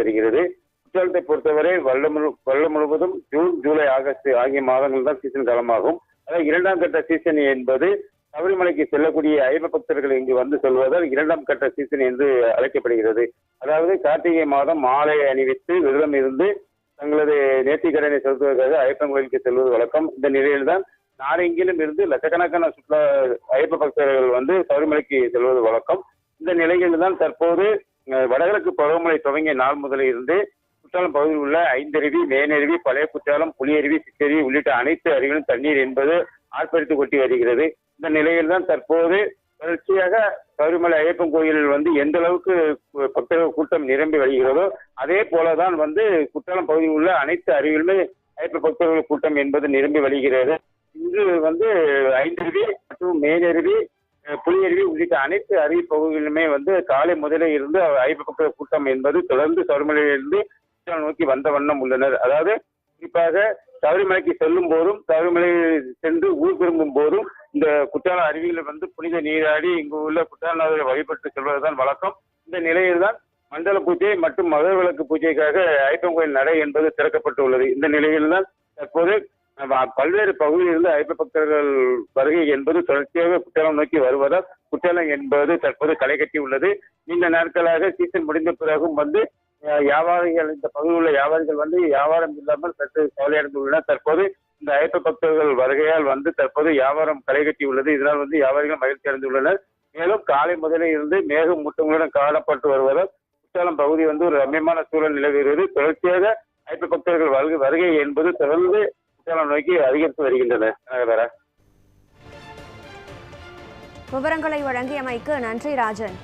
வருகிறது. குற்றாலத்தை பொறுத்தவரை வருடம் முழு வருடம் முழுவதும் ஜூன் ஜூலை ஆகஸ்ட் ஆகிய மாதங்கள் தான் சீசன் காலமாகும். அதாவது இரண்டாம் கட்ட சீசன் என்பது சபரிமலைக்கு செல்லக்கூடிய ஐயப்ப பக்தர்கள் இங்கு வந்து செல்வதால் இரண்டாம் கட்ட சீசன் என்று அழைக்கப்படுகிறது. அதாவது கார்த்திகை மாதம் மாலை அணிவித்து விரதம் இருந்து தங்களது நேர்த்திக்கடனை செலுத்துவதற்காக ஐயப்பன் கோயிலுக்கு செல்வது வழக்கம். இந்த நிலையில்தான் நாடெங்கிலும் இருந்து லட்சக்கணக்கான சுற்றுலா ஐயப்ப பக்தர்கள் வந்து சபரிமலைக்கு செல்வது வழக்கம். இந்த நிலையில் தான் தற்போது வடகிழக்கு பருவமழை துவங்கிய நாள் முதலில் இருந்து குற்றாலம் பகுதியில் உள்ள ஐந்தருவி மேனருவி பழைய குற்றாலம் புலியருவி சிற்றருவி உள்ளிட்ட அனைத்து அருவிகளும் தண்ணீர் என்பது ஆர்ப்பரித்து கொட்டி வருகிறது. இந்த நிலையில் தான் தற்போது தொடர்ச்சியாக சபரிமலை ஐயப்பன் கோயிலில் வந்து எந்த அளவுக்கு பக்தர்கள் கூட்டம் நிரம்பி வருகிறதோ அதே போலதான் வந்து குற்றாலம் பகுதியில் உள்ள அனைத்து அருவிகளுமே ஐயப்ப பக்தர்கள் கூட்டம் என்பது நிரம்பி வருகிறது. இன்று வந்து ஐந்தருவி மற்றும் மேனருவி உள்ளிட்ட அனைத்து அருவி வந்து காலை முதலே இருந்து ஐயப்ப கூட்டம் என்பது தொடர்ந்து சபரிமலையிலிருந்து குற்றாலம் நோக்கி வந்த வண்ணம் உள்ளனர். அதாவது குறிப்பாக சபரிமலைக்கு செல்லும் போதும் சபரிமலை சென்று ஊர் திரும்பும் போதும் இந்த குற்றால அருவியில் வந்து புனித நீராடி இங்கு உள்ள குற்றாலநாதரை வழிபட்டு செல்வதுதான் வழக்கம். இந்த நிலையில்தான் மண்டல பூஜை மற்றும் மகர விளக்கு பூஜைக்காக ஐப்பன் கோயில் நடை என்பது திறக்கப்பட்டுள்ளது. இந்த நிலையில்தான் தற்போது பல்வேறு பகுதியிலிருந்து ஐப்ப பக்தர்கள் வருகை என்பது தொடர்ச்சியாக குற்றாலம் நோக்கி வருவதால் குற்றாலம் என்பது தற்போது களை கட்டி உள்ளது. நீண்ட நாட்களாக சீசன் முடிந்த பிறகும் வந்து வியாபாரிகள் இந்த பகுதியில் உள்ள வியாபாரிகள் வந்து வியாபாரம் இல்லாமல் சற்று கவலையடைந்துள்ளனர். தற்போது இந்த ஐப்ப பக்தர்கள் வருகையால் வந்து தற்போது வியாபாரம் களை கட்டி உள்ளது. இதனால் வந்து வியாபாரிகள் மகிழ்ச்சி அடைந்துள்ளனர். மேலும் காலை முதலே இருந்து மேகம் மூட்டங்களுடன் காணப்பட்டு வருவதால் குற்றாலம் பகுதி வந்து ஒரு ரம்யமான சூழல் நிலவுகிறது. தொடர்ச்சியாக ஐப்ப பக்தர்கள் வருகை என்பது தொடர்ந்து சேலம் நோக்கி அதிகரித்து வருகின்றன. விவரங்களை வழங்கியமைக்கு நன்றி ராஜன்.